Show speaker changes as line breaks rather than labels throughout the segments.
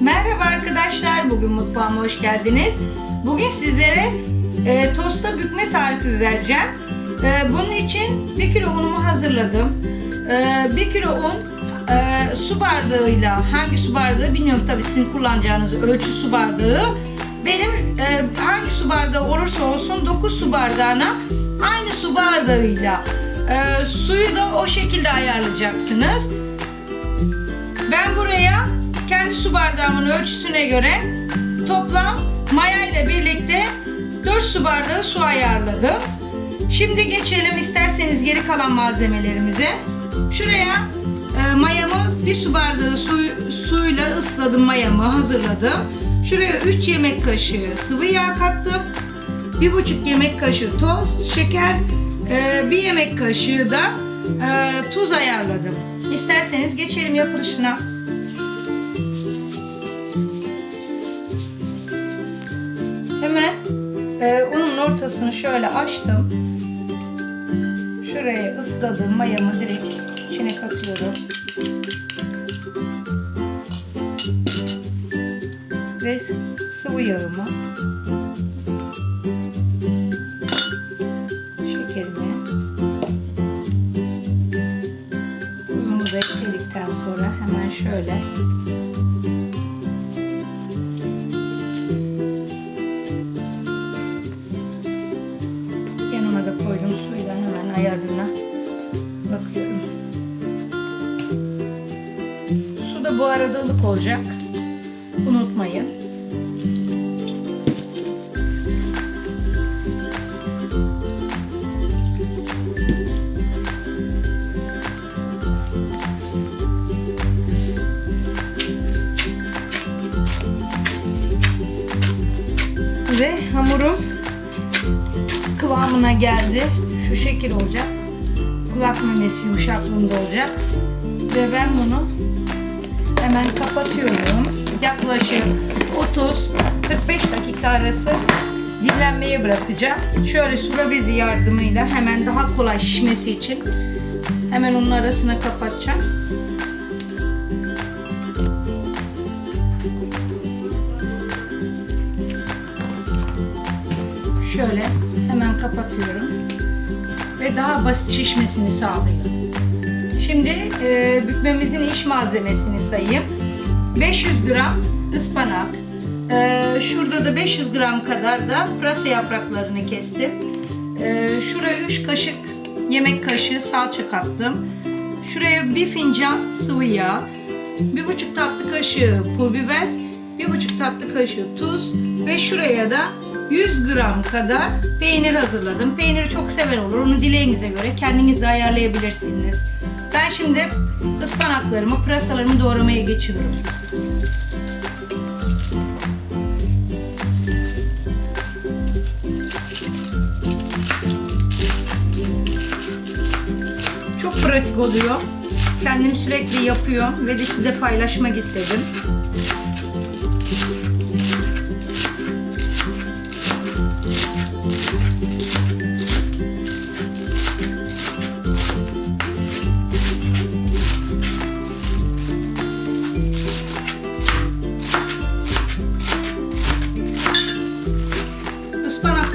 Merhaba arkadaşlar, bugün mutfağıma hoş geldiniz. Bugün sizlere e, tosta bükme tarifi vereceğim. E, bunun için 1 kilo unumu hazırladım. E, 1 kilo un e, su bardağıyla, hangi su bardağı bilmiyorum tabii sizin kullanacağınız ölçü su bardağı. Benim e, hangi su bardağı olursa olsun 9 su bardağına aynı su bardağıyla e, suyu da o şekilde ayarlayacaksınız. Ben buraya kendi su bardağımın ölçüsüne göre toplam maya ile birlikte 4 su bardağı su ayarladım. Şimdi geçelim isterseniz geri kalan malzemelerimize. Şuraya e, mayamı bir su bardağı su, suyla ısladım mayamı hazırladım. Şuraya 3 yemek kaşığı sıvı yağ kattım. 1,5 yemek kaşığı toz, şeker, e, 1 yemek kaşığı da e, tuz ayarladım. İsterseniz geçelim yapılışına. Hemen e, unun ortasını şöyle açtım. Şuraya ısladığım mayamı direkt içine katıyorum. Ve sıvı yağımı. Ayarına bakıyorum. Su da bu arada ılık olacak. Unutmayın. Ve hamurum kıvamına geldi. Şu şekil olacak. Kulak memesi yumuşaklığında olacak. Ve ben bunu hemen kapatıyorum. Yaklaşık 30-45 dakika arası dinlenmeye bırakacağım. Şöyle sura bezi yardımıyla hemen daha kolay şişmesi için hemen onun arasına kapatacağım. Şöyle hemen kapatıyorum. Ve daha basit şişmesini sağlıyor. Şimdi e, bükmemizin iş malzemesini sayayım. 500 gram ıspanak. E, şurada da 500 gram kadar da pırasa yapraklarını kestim. E, şuraya 3 kaşık yemek kaşığı salça kattım. Şuraya bir fincan sıvı yağ, bir buçuk tatlı kaşığı pul biber, bir buçuk tatlı kaşığı tuz ve şuraya da 100 gram kadar peynir hazırladım. Peyniri çok sever olur. Onu dileğinize göre kendiniz de ayarlayabilirsiniz. Ben şimdi ıspanaklarımı, pırasalarımı doğramaya geçiyorum. Çok pratik oluyor. Kendim sürekli yapıyorum ve de size paylaşmak istedim.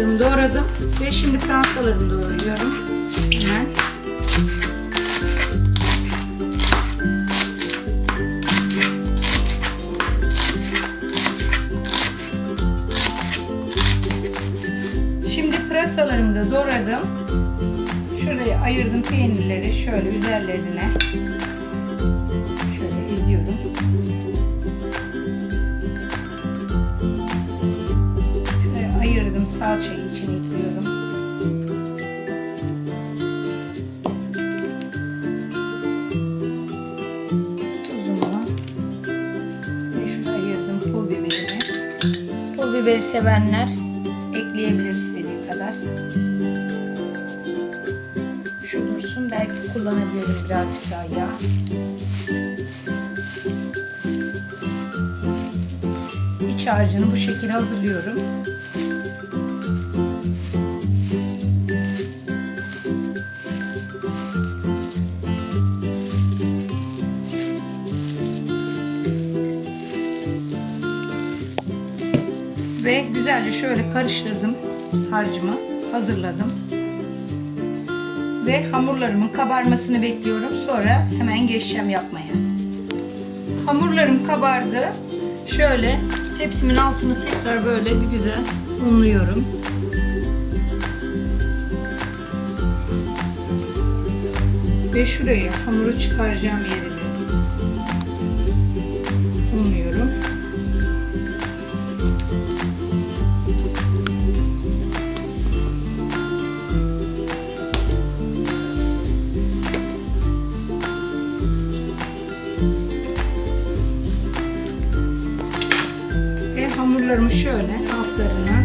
Ispanaklarımı doğradım ve şimdi pırasalarımı doğruyorum. Hemen. Şimdi pırasalarımı da doğradım. Şuraya ayırdım peynirleri şöyle üzerlerine şöyle eziyorum. Salçayı içine ekliyorum. Tuzumu ve şurada ayırdım pul biberimi. Pul biberi sevenler ekleyebilir istediği kadar. Şu dursun belki kullanabilirim birazcık daha yağ. İç harcını bu şekilde hazırlıyorum. Ve güzelce şöyle karıştırdım harcımı. Hazırladım. Ve hamurlarımın kabarmasını bekliyorum. Sonra hemen geçeceğim yapmaya. Hamurlarım kabardı. Şöyle tepsimin altını tekrar böyle bir güzel unluyorum. Ve şuraya hamuru çıkaracağım yerini şöyle altlarına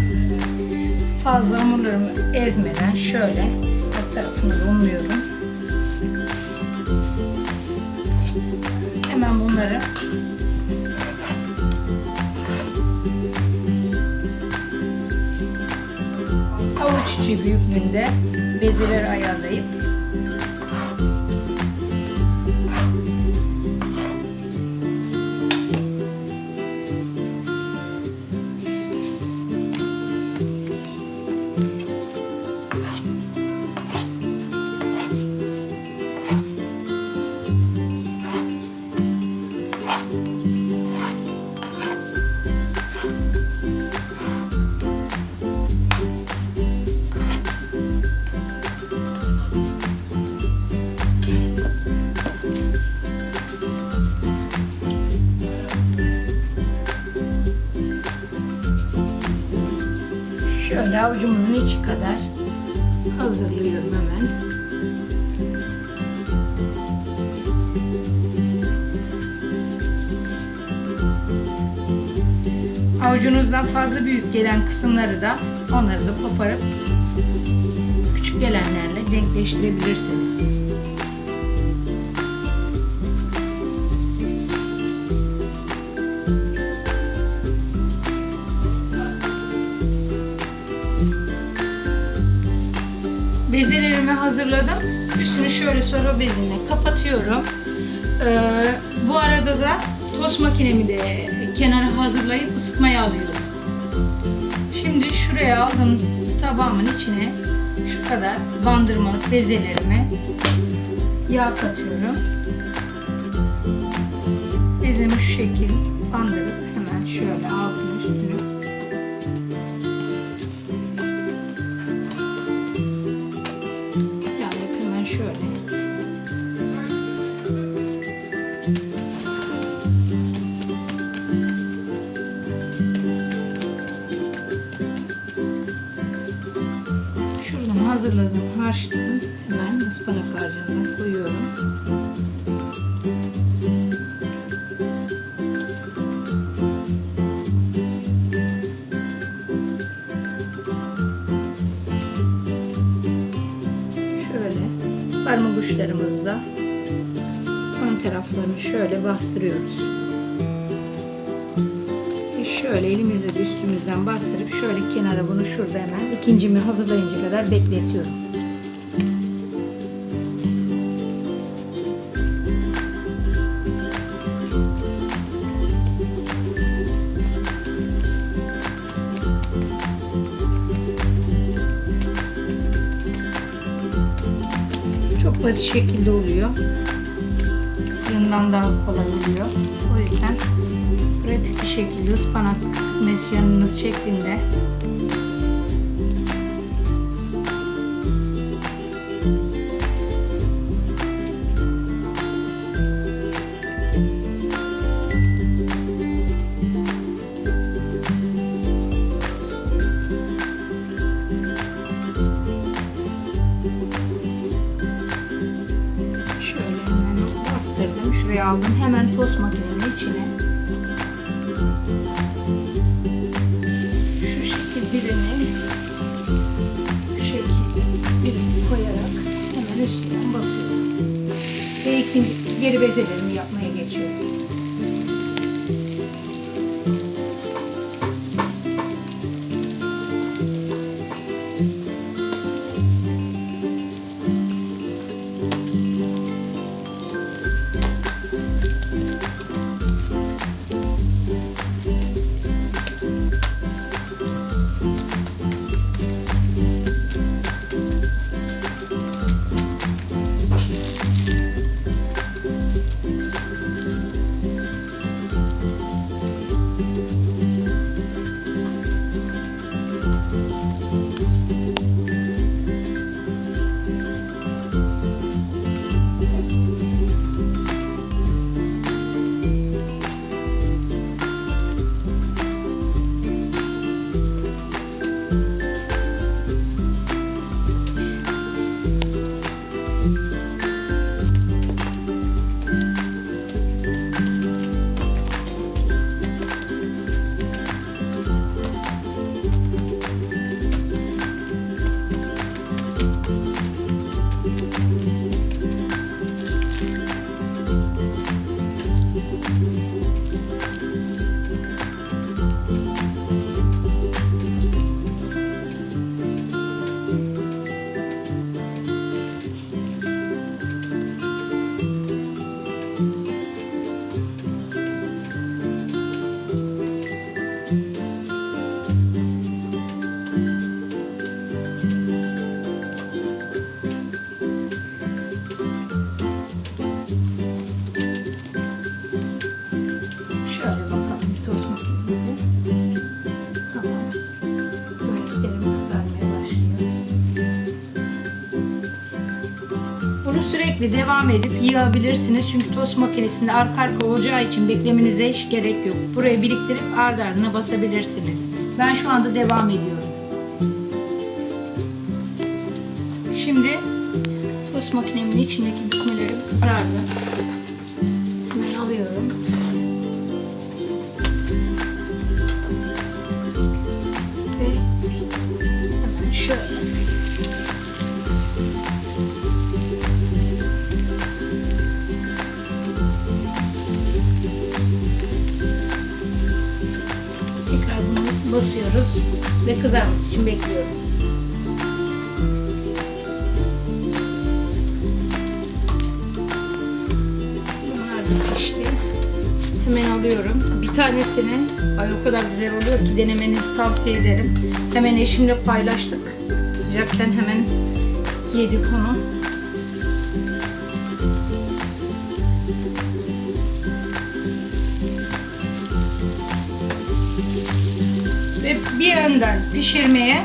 fazla hamurlarımı ezmeden şöyle her tarafını unluyorum. Hemen bunları avuç içi büyüklüğünde bezeleri ayarlayıp Şöyle avucumuzun içi kadar hazırlıyorum hemen. Avucunuzdan fazla büyük gelen kısımları da onları da koparıp küçük gelenlerle denkleştirebilirsiniz. Bezelerimi hazırladım. Üstünü şöyle soru bezinle kapatıyorum. Ee, bu arada da tost makinemi de kenara hazırlayıp ısıtmaya alıyorum. Şimdi şuraya aldım tabağımın içine şu kadar bandırmalık bezelerime yağ katıyorum. Bezemi şu şekil bandırıp hemen şöyle altını should. Uçlarımızda ön taraflarını şöyle bastırıyoruz. Ve Şöyle elimizle de üstümüzden bastırıp şöyle kenara bunu şurada hemen ikincimi hazırlayınca kadar bekletiyorum. Basit şekilde oluyor. Fırından daha kolay oluyor. O yüzden pratik bir şekilde ıspanak mesyanınız şeklinde İkinci geri bezelerimi sürekli devam edip yığabilirsiniz. Çünkü tost makinesinde arka arka olacağı için beklemenize hiç gerek yok. Buraya biriktirip ardı ardına basabilirsiniz. Ben şu anda devam ediyorum. Şimdi tost makinemin içindeki bükmelerim kızardı. Hemen alıyorum. Ve şöyle basıyoruz ve kızarması için bekliyorum. Bunlar da. Hemen alıyorum. Bir tanesini ay o kadar güzel oluyor ki denemenizi tavsiye ederim. Hemen eşimle paylaştık. Sıcakken hemen yedik onu. Bir yönden pişirmeye,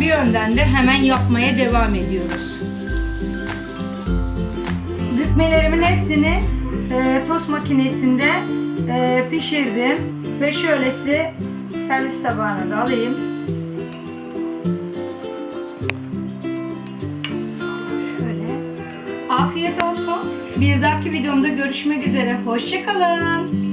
bir yönden de hemen yapmaya devam ediyoruz. Bükmelerimin hepsini e, tost makinesinde e, pişirdim ve şöyle size servis tabağına da alayım. Şöyle. Afiyet olsun. Bir dahaki videomda görüşmek üzere. Hoşçakalın.